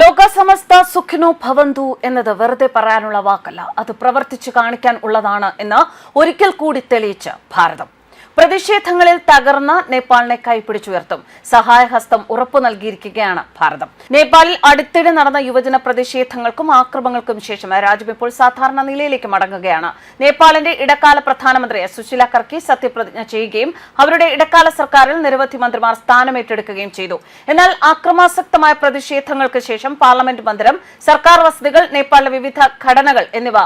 ലോകസമസ്ത സുഖിനോ ഭവന്തു എന്നത് വെറുതെ പറയാനുള്ള വാക്കല്ല. അത് പ്രവർത്തിച്ചു കാണിക്കാൻ ഉള്ളതാണ് എന്ന് ഒരിക്കൽ കൂടി തെളിയിച്ച് ഭാരതം. പ്രതിഷേധങ്ങളിൽ തകർന്ന നേപ്പാളിനെ കൈപ്പിടിച്ചുയർത്തും സഹായഹസ്തം ഉറപ്പു നൽകിയിരിക്കുകയാണ് ഭാരതം. നേപ്പാളിൽ അടുത്തിടെ നടന്ന യുവജന പ്രതിഷേധങ്ങൾക്കും ആക്രമങ്ങൾക്കും ശേഷം രാജ്യം ഇപ്പോൾ സാധാരണ നിലയിലേക്ക് മടങ്ങുകയാണ്. നേപ്പാളിന്റെ ഇടക്കാല പ്രധാനമന്ത്രി സുശീല കർക്കി സത്യപ്രതിജ്ഞ ചെയ്യുകയും അവരുടെ ഇടക്കാല സർക്കാരിൽ നിരവധി മന്ത്രിമാർ സ്ഥാനമേറ്റെടുക്കുകയും ചെയ്തു. എന്നാൽ ആക്രമാസക്തമായ പ്രതിഷേധങ്ങൾക്ക് ശേഷം പാർലമെന്റ് മന്ദിരം സർക്കാർ വസതികൾ നേപ്പാളിലെ വിവിധ ഘടനകൾ എന്നിവ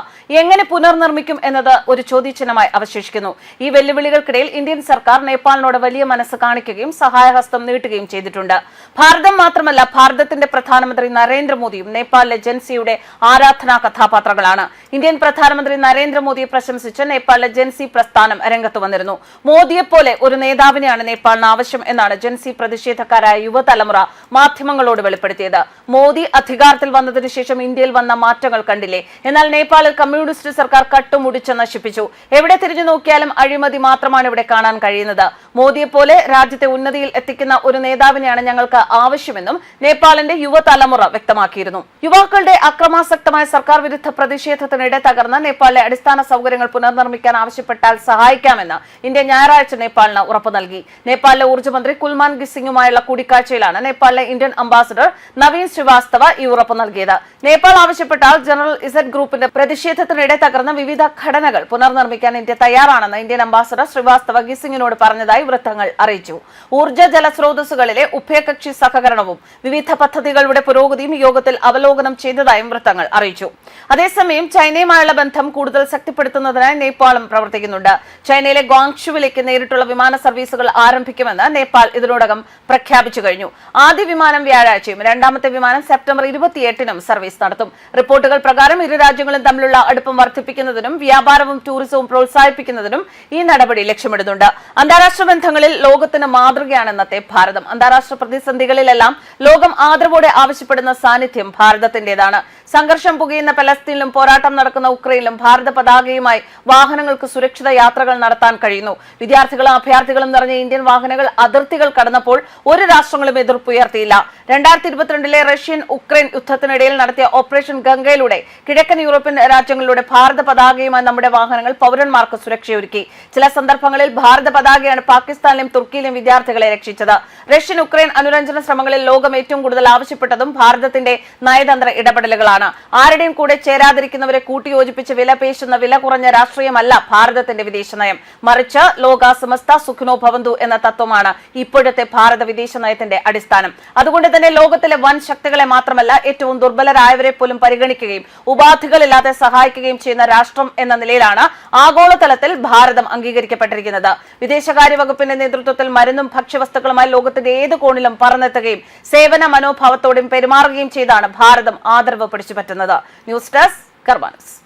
എങ്ങനെ പുനർനിർമ്മിക്കും എന്നത് ഒരു ചോദ്യചിഹ്നമായി അവശേഷിക്കുന്നു. ഈ വെല്ലുവിളികൾക്കിടയിൽ ഇന്ത്യൻ സർക്കാർ നേപ്പാളിനോട് വലിയ മനസ്സ് കാണിക്കുകയും സഹായഹസ്തം നീട്ടുകയും ചെയ്തിട്ടുണ്ട്. ഭാരതം മാത്രമല്ല ഭാരതത്തിന്റെ പ്രധാനമന്ത്രി നരേന്ദ്രമോദിയും നേപ്പാളിലെ ജൻസിയുടെ ആരാധനാ കഥാപാത്രങ്ങളാണ്. ഇന്ത്യൻ പ്രധാനമന്ത്രി നരേന്ദ്രമോദിയെ പ്രശംസിച്ച് നേപ്പാളിലെ ജൻസി പ്രസ്ഥാനം രംഗത്ത് വന്നിരുന്നു. മോദിയെപ്പോലെ ഒരു നേതാവിനെയാണ് നേപ്പാളിന് ആവശ്യം എന്നാണ് ജൻസി പ്രതിഷേധക്കാരായ യുവതലമുറ മാധ്യമങ്ങളോട് വെളിപ്പെടുത്തിയത്. മോദി അധികാരത്തിൽ വന്നതിനു ശേഷം ഇന്ത്യയിൽ വന്ന മാറ്റങ്ങൾ കണ്ടില്ലേ? എന്നാൽ നേപ്പാളിൽ കമ്മ്യൂണിസ്റ്റ് സർക്കാർ കട്ടുമുടിച്ച് നശിപ്പിച്ചു. എവിടെ തിരിഞ്ഞു നോക്കിയാലും അഴിമതി മാത്രമാണ് ഇവിടെ കാണാൻ കഴിയുന്നത്. മോദിയെപ്പോലെ രാജ്യത്തെ ഉന്നതിയിൽ എത്തിക്കുന്ന ഒരു നേതാവിനെയാണ് ഞങ്ങൾക്ക് ആവശ്യമെന്നും നേപ്പാളിന്റെ യുവതലമുറ വ്യക്തമാക്കിയിരുന്നു. യുവാക്കളുടെ അക്രമാസക്തമായ സർക്കാർ വിരുദ്ധ പ്രതിഷേധത്തിനിടെ തകർന്ന നേപ്പാളിലെ അടിസ്ഥാന സൗകര്യങ്ങൾ പുനർനിർമ്മിക്കാൻ ആവശ്യപ്പെട്ടാൽ സഹായിക്കാമെന്ന് ഇന്ത്യ ഞായറാഴ്ച നേപ്പാളിന് ഉറപ്പു നൽകി. നേപ്പാളിലെ ഊർജമന്ത്രി കുൽമാൻ ഗിസിംഗുമായുള്ള കൂടിക്കാഴ്ചയിലാണ് നേപ്പാളിലെ ഇന്ത്യൻ അംബാസഡർ നവീൻ ശ്രീവാസ്തവ ഈ ഉറപ്പ് നൽകിയത്. നേപ്പാൾ ആവശ്യപ്പെട്ടാൽ ജനറൽ ഇസഡ് ഗ്രൂപ്പിന്റെ പ്രതിഷേധത്തിനിടെ തകർന്ന വിവിധ ഘടനകൾ പുനർനിർമ്മിക്കാൻ ഇന്ത്യ തയ്യാറാണെന്ന് ഇന്ത്യൻ അംബാസഡർ ശ്രീവാസ്തവ ഗിസിംഗിനോട് പറഞ്ഞതായി വൃത്തങ്ങൾ അറിയിച്ചു. ഊർജ ജലസ്രോതസ്സുകളിലെ ഉഭയകക്ഷി സഹകരണവും വിവിധ പദ്ധതികളുടെ പുരോഗതിയും യോഗത്തിൽ അവലോകനം ചെയ്തതായും വൃത്തങ്ങൾ അറിയിച്ചു. അതേസമയം ചൈനയുമായുള്ള ബന്ധം കൂടുതൽ ശക്തിപ്പെടുത്തുന്നതിനായി നേപ്പാളും പ്രവർത്തിക്കുന്നുണ്ട്. ചൈനയിലെ ഗോങ്ഷുവിലേക്ക് നേരിട്ടുള്ള വിമാന സർവീസുകൾ ആരംഭിക്കുമെന്ന് നേപ്പാൾ ഇതിനോടകം പ്രഖ്യാപിച്ചു കഴിഞ്ഞു. ആദ്യ വിമാനം വ്യാഴാഴ്ചയും രണ്ടാമത്തെ വിമാനം സെപ്റ്റംബർ ഇരുപത്തിയെട്ടിനും സർവീസ് നടത്തും. റിപ്പോർട്ടുകൾ പ്രകാരം ഇരു രാജ്യങ്ങളും തമ്മിലുള്ള അടുപ്പം വർദ്ധിപ്പിക്കുന്നതിനും വ്യാപാരവും ടൂറിസവും പ്രോത്സാഹിപ്പിക്കുന്നതിനും ഈ നടപടി ലക്ഷ്യമിടുന്നുണ്ട് അന്താരാഷ്ട്ര ബന്ധങ്ങളിൽ ലോകത്തിന് മാതൃകയാണ് ഇന്നത്തെ ഭാരതം. അന്താരാഷ്ട്ര പ്രതിസന്ധികളിലെല്ലാം ലോകം ആദരവോടെ ആവശ്യപ്പെടുന്ന സാന്നിധ്യം ഭാരതത്തിന്റേതാണ്. സംഘർഷം പുകയുന്ന പലസ്തീനിലും പോരാട്ടം നടക്കുന്ന ഉക്രൈനിലും ഭാരത പതാകയുമായി വാഹനങ്ങൾക്ക് സുരക്ഷിത യാത്രകൾ നടത്താൻ കഴിയുന്നു. വിദ്യാർത്ഥികളും അഭയാർത്ഥികളും നിറഞ്ഞ ഇന്ത്യൻ വാഹനങ്ങൾ അതിർത്തികൾ കടന്നപ്പോൾ ഒരു രാഷ്ട്രങ്ങളും എതിർപ്പുയർത്തിയില്ല. രണ്ടായിരത്തി ഇരുപത്തിരണ്ടിലെ റഷ്യൻ ഉക്രൈൻ യുദ്ധത്തിനിടയിൽ നടത്തിയ ഓപ്പറേഷൻ ഗംഗയിലൂടെ കിഴക്കൻ യൂറോപ്യൻ രാജ്യങ്ങളിലൂടെ ഭാരത പതാകയുമായി നമ്മുടെ വാഹനങ്ങൾ പൗരന്മാർക്ക് സുരക്ഷയൊരുക്കി. ചില സന്ദർഭങ്ങളിൽ ഭാരത പതാകയാണ് പാകിസ്ഥാനിലും തുർക്കിയിലും വിദ്യാർത്ഥികളെ രക്ഷിച്ചത്. റഷ്യൻ ഉക്രൈൻ അനുരഞ്ജന ശ്രമങ്ങളിൽ ലോകം ഏറ്റവും കൂടുതൽ ആവശ്യപ്പെട്ടതും ഭാരതത്തിന്റെ നയതന്ത്ര ഇടപെടലുകളാണ്. ആരുടെയും കൂടെ ചേരാതിരിക്കുന്നവരെ കൂട്ടിയോജിപ്പിച്ച് വില പേശുന്ന വില കുറഞ്ഞ രാഷ്ട്രീയമല്ല ഭാരതത്തിന്റെ വിദേശ നയം. മറിച്ച് ലോക സമസ്ത സുഖിനോ ഭവന്തു എന്ന തത്വമാണ് ഇപ്പോഴത്തെ ഭാരത വിദേശ നയത്തിന്റെ അടിസ്ഥാനം. അതുകൊണ്ട് തന്നെ ലോകത്തിലെ വൻ ശക്തികളെ മാത്രമല്ല ഏറ്റവും ദുർബലരായവരെ പോലും പരിഗണിക്കുകയും ഉപാധികളില്ലാതെ സഹായിക്കുകയും ചെയ്യുന്ന രാഷ്ട്രം എന്ന നിലയിലാണ് ആഗോളതലത്തിൽ ഭാരതം അംഗീകരിക്കപ്പെട്ടിരിക്കുന്നത്. വിദേശകാര്യ വകുപ്പിന്റെ നേതൃത്വത്തിൽ മരുന്നും ഭക്ഷ്യവസ്തുക്കളുമായി ലോകത്തിന്റെ ഏത് കോണിലും പറന്നെത്തുകയും സേവന മനോഭാവത്തോടെയും പെരുമാറുകയും ചെയ്താണ് ഭാരതം ആദരവ് പിടിച്ചുപറ്റുന്നത് ന്യൂസ് ഡെസ്ക് കർബാനസ്